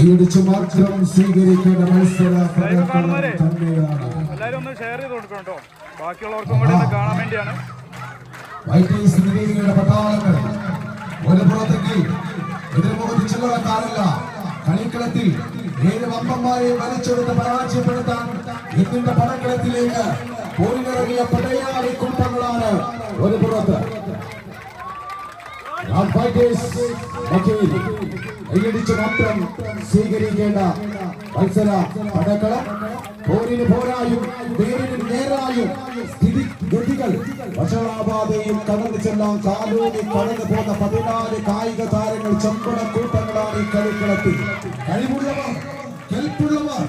കൈയടിച്ച് മാത്രം സ്വീകരിക്കേണ്ട മത്സര തന്നെയാണ്. എല്ലാവരും ഒന്ന് ഷെയർ ചെയ്ത് കൊടുക്കണം ബാക്കിയുള്ളവർക്കും കൂടി കാണാൻ വേണ്ടിയാണ്. പട്ടാളങ്ങൾ ഒരു പുറത്തേക്ക് എതിർമുഖത്ത് ചില്ലറക്കാരല്ല കളിക്കളത്തിൽ ഏഴ് വമ്പന്മാരെ വലിച്ചെടുത്ത് പരാജയപ്പെടുത്താൻ ഇതിന്റെ പടക്കളത്തിലേക്ക് പോരിനിറങ്ങിയ പടയാളി കുട്ടങ്ങളാണ് ഒരു പുറത്ത് Now fighters, വക്കീൽ കൈയടിച്ച് മാത്രം സ്വീകരിക്കേണ്ട മത്സര പടക്കള. പോരിന് പോരായും പേരിന് നേരായും സ്ഥിതി ഗതികൾ വഷളാബാധയും കടന്നു ചെല്ലാം കാലൂരി കടന്നു പോകുന്ന പതിനാല് കായിക താരങ്ങൾ ചെമ്പട കൂട്ടങ്ങളാണ് ഈ കളിക്കളത്തിൽ. കഴിവുള്ളവർ കെൽപ്പുള്ളവർ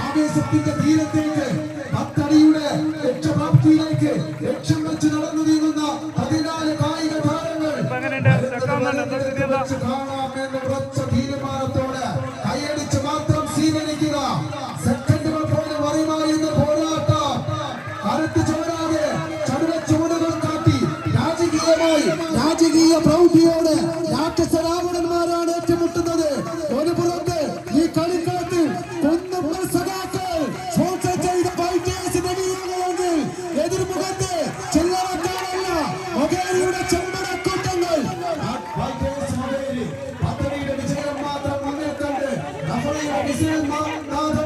ആവേശത്തിന്റെ തീരത്തേക്ക് പത്തടിയുടെ ലക്ഷ്യപ്രാപ്തിയിലേക്ക് ലക്ഷ്യം വെച്ച് നടന്നു നീങ്ങുന്ന കൈയടിച്ച് മാത്രം സ്വീകരിക്കുക. സെക്കൻഡുകൾ പോലും അറിയുമായിരുന്ന പോരാട്ടം. കരുത്ത് കാട്ടി രാജകീയമായി രാജകീയ പ്രൗഢിയോടെ രാക്ഷസരാവണന്മാരാണ് ഏറ്റുമുട്ടുന്നത്.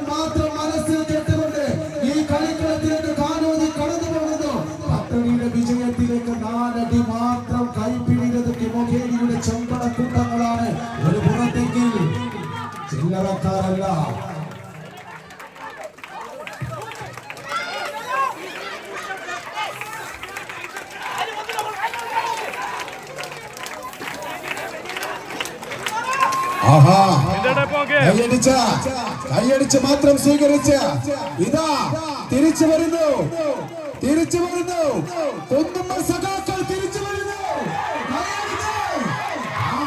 മാത്രം മനസ്സിൽ കേട്ടുകൊണ്ട് ഈ കളിക്കളത്തിലേക്ക് കാനോതി കടന്നു പോകുന്നു. വിജയത്തിലേക്ക് നാലടി മാത്രം കൈപ്പിടിയത് മൊകേരിയുടെ ചെമ്പടക്കൂട്ടങ്ങളാണ്. ഒരു പുറത്തേക്ക് ചില്ലറക്കാരല്ല. കൈയടിച്ച കൈയടിച്ച് മാത്രം സ്വീകരിച്ച ഇതാ തിരിച്ചു വരുന്നു. തിരിച്ചു വരുന്നു. കൊന്നുമ്മ സഖാക്കൾ തിരിച്ചു വരുന്നു. ആ.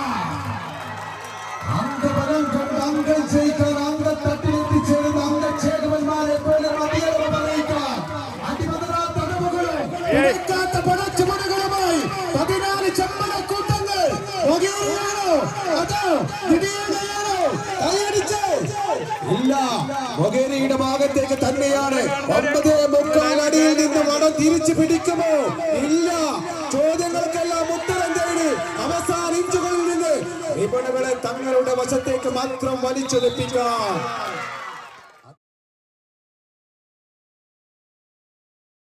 അംഗബലം കൊണ്ട് അംഗം ജയിക്കാൻ അംഗത്തട്ടിൽ എത്തിച്ചേരുന്ന അംഗക്ഷേമന്മാരെ പോലെ മതിയളവ് പറയിക്കാൻ അടിമതരാത്ത അടവുകളും. ഇല്ല. ഭാഗത്തേക്ക് തന്നെയാണ്. ഒമ്പത് മുക്കാൽ അടിയിൽ നിന്ന് വട തിരിച്ചു പിടിക്കുമോ? ഇല്ല. ചോദ്യങ്ങൾക്കെല്ലാം ഉത്തരം തേടി അവസാന ഇഞ്ചുകളിൽ തങ്ങളുടെ വശത്തേക്ക് മാത്രം വലിച്ചെടുപ്പിക്കാം